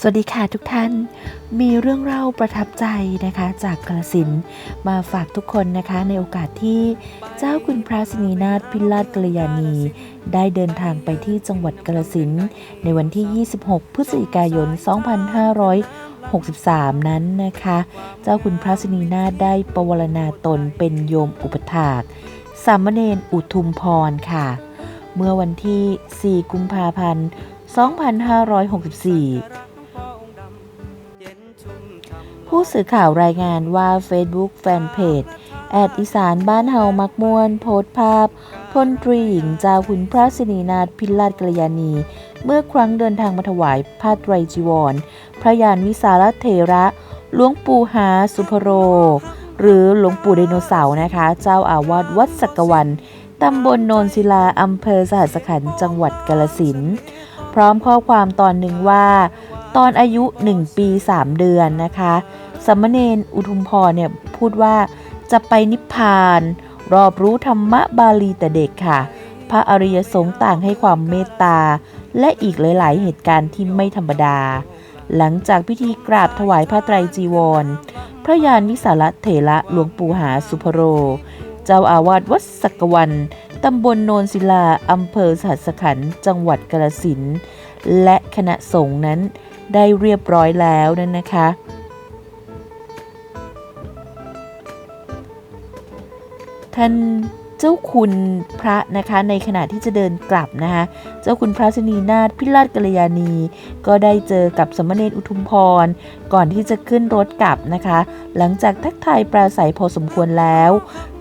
สวัสดีค่ะทุกท่าน มีเรื่องเล่าประทับใจนะคะจากกระสินมาฝากทุกคนนะคะในโอกาสที่เจ้าคุณพระสินีนาถพิราชกัลยาณี ได้เดินทางไปที่จังหวัดกระสินในวันที่ 26 พฤศจิกายน 2563 นั้นนะคะ เจ้าคุณพระสินีนาถได้ประวรณาตนเป็นโยมอุปถากสามเณรอุทุมพรค่ะ เมื่อวันที่ 4 กุมภาพันธ์ 2564 ผู้สื่อข่าวรายงานว่า Facebook Fanpage แอดอีสานบ้านเฮามักมวน โพสต์ภาพพลตรีหญิงเจ้าคุณพระสินีนาถพิราชกัลยาณี เมื่อครั้งเดินทางมาถวายผ้าไตรจีวร พระยานวิสาลเถระหลวงปู่หาสุภโร หรือหลวงปู่ไดโนเสาร์นะคะ เจ้าอาวาสวัดสักวันตำบลโนนศิลาอำเภอสหัสขันธ์จังหวัดกาลสินพร้อมข้อความตอนหนึ่งว่า ตอนอายุ 1 ปี 3 เดือนนะคะสามเณรอุทุมพรเนี่ยพูดว่าจะไปนิพพาน รอบรู้ธรรมะบาลีแต่เด็กค่ะ พระอริยสงฆ์ต่างให้ความเมตตา และอีกหลาย ๆ เหตุการณ์ที่ไม่ธรรมดา หลังจากพิธีกราบถวายพระไตรจีวร พระยานวิสาลเถระหลวงปู่หาสุภโร เจ้าอาวาสวัดสักวันตำบลโนนศิลาอำเภอสหัสขันธ์จังหวัดกาฬสินธุ์ และคณะสงฆ์นั้นได้เรียบร้อยแล้วนั่นนะคะ ท่านเจ้าคุณพระนะคะในขณะที่จะเดินกลับนะคะ เจ้าคุณพระชนีนาถพิราชกัลยาณี ก็ได้เจอกับสามเณรอุทุมพร ก่อนที่จะขึ้นรถกลับนะคะ หลังจากทักทายปราศัยพอสมควรแล้ว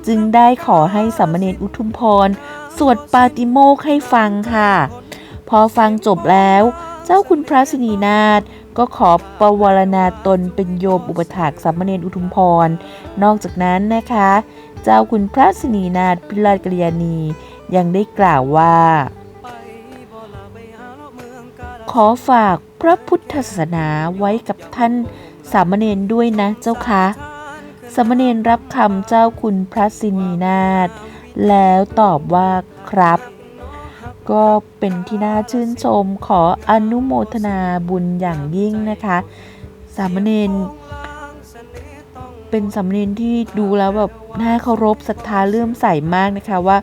จึงได้ขอให้สามเณรอุทุมพร สวดปาติโมกให้ฟังค่ะ พอฟังจบแล้ว เจ้าคุณพระสินีนาถก็ขอประวรณาตนเป็นโยมอุปถากสามเณรอุทุมพร นอกจากนั้นนะคะ เจ้าคุณพระสินีนาถพิราชกัลยาณียังได้กล่าวว่า ขอฝากพระพุทธศาสนาไว้กับท่านสามเณรด้วยนะเจ้าคะสามเณรรับคำเจ้าคุณพระสินีนาถแล้วตอบว่าครับ ก็เป็นที่น่าชื่นชมขออนุโมทนาบุญอย่างยิ่งนะคะ สามเณรเป็นสามเณรที่ดูแล้วแบบน่าเคารพศรัทธาเลื่อมใสมากนะคะว่า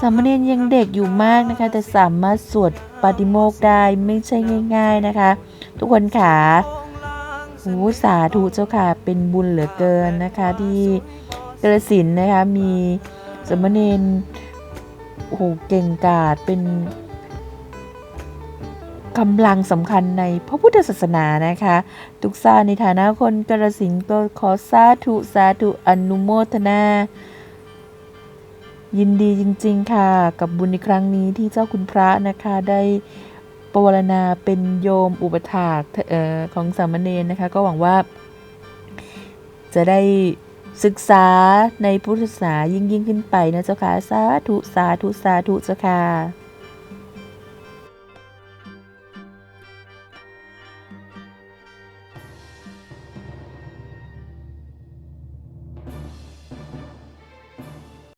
สามเณรยังเด็กอยู่มากนะคะ แต่สามารถสวดปาติโมกได้ไม่ใช่ง่าย ๆนะคะ ทุกคนค่ะโอ้สาธุเจ้าค่ะเป็นบุญเหลือเกินนะคะที่กระสินนะคะมีสามเณร โอ้โหเก่งกาจเป็นกำลังสำคัญในพระพุทธศาสนานะคะ ทุกซาในฐานะคนกระสินก็ขอสาธุสาธุอนุโมทนา ยินดีจริง ๆ ค่ะ กับบุญในครั้งนี้ที่เจ้าคุณพระนะคะได้ประรณาเป็นโยมอุปถากออของสามเณรนะคะ ก็หวังว่าจะได้ ศึกษาในพุทธศาสนายิ่งยิ่งขึ้นไปนะเจ้าค่ะสาธุสาธุสาธุเจ้าค่ะ